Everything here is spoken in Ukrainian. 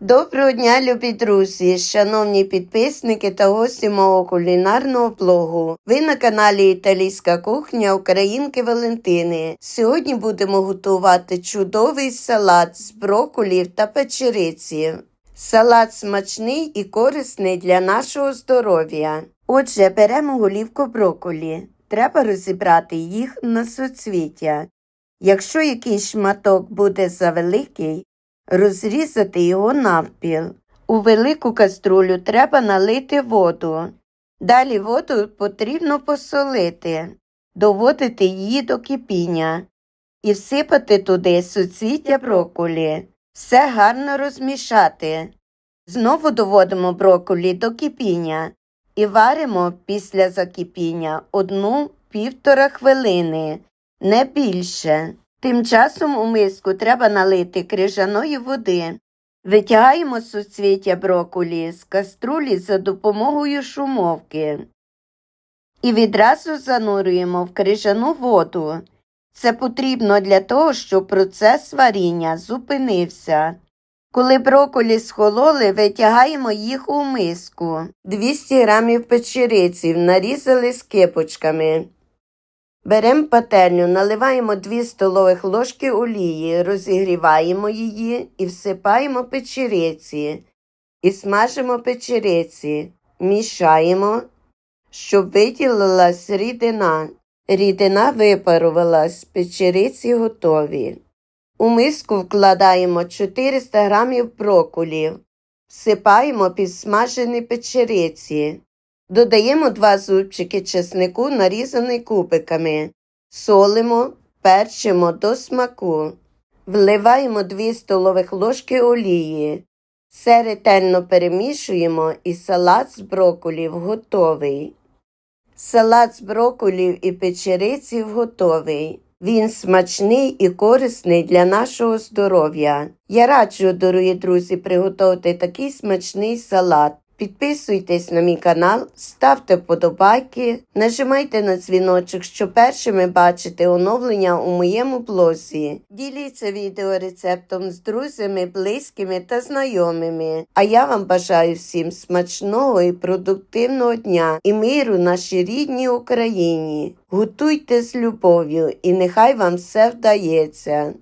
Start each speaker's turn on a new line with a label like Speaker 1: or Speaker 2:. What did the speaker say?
Speaker 1: Доброго дня, любі друзі, шановні підписники та гості мого кулінарного блогу. Ви на каналі Італійська кухня Українки Валентини. Сьогодні будемо готувати чудовий салат з брокколів та печериці. Салат смачний і корисний для нашого здоров'я. Отже, беремо голівку брокколі. Треба розібрати їх на соцвіття. Якщо якийсь шматок буде завеликий, розрізати його навпіл. У велику каструлю треба налити воду. Далі воду потрібно посолити, доводити її до кипіння і всипати туди суцвіття брокколі. Все гарно розмішати. Знову доводимо брокколі до кипіння і варимо після закипіння одну-півтора хвилини, не більше. Тим часом у миску треба налити крижаної води. Витягаємо суцвіття брокколі з каструлі за допомогою шумовки і відразу занурюємо в крижану воду. Це потрібно для того, щоб процес варіння зупинився. Коли брокколі схололи, витягаємо їх у миску. 200 грамів печериці нарізали скипочками. Беремо пательню, наливаємо 2 столових ложки олії, розігріваємо її і всипаємо печериці. І смажимо печериці. Мішаємо, щоб виділилась рідина. Рідина випарувалась, печериці готові. У миску вкладаємо 400 грамів брокколів, всипаємо підсмажені печериці. Додаємо два зубчики чеснику, нарізаний кубиками. Солимо, перчимо до смаку. Вливаємо 2 столових ложки олії. Все ретельно перемішуємо і салат з брокколів готовий. Салат з брокколів і печериців готовий. Він смачний і корисний для нашого здоров'я. Я раджу, дорогі друзі, приготувати такий смачний салат. Підписуйтесь на мій канал, ставте вподобайки, нажимайте на дзвіночок, щоб першими бачити оновлення у моєму блозі. Діліться відеорецептом з друзями, близькими та знайомими. А я вам бажаю всім смачного і продуктивного дня і миру нашій рідній Україні. Готуйте з любов'ю і нехай вам все вдається.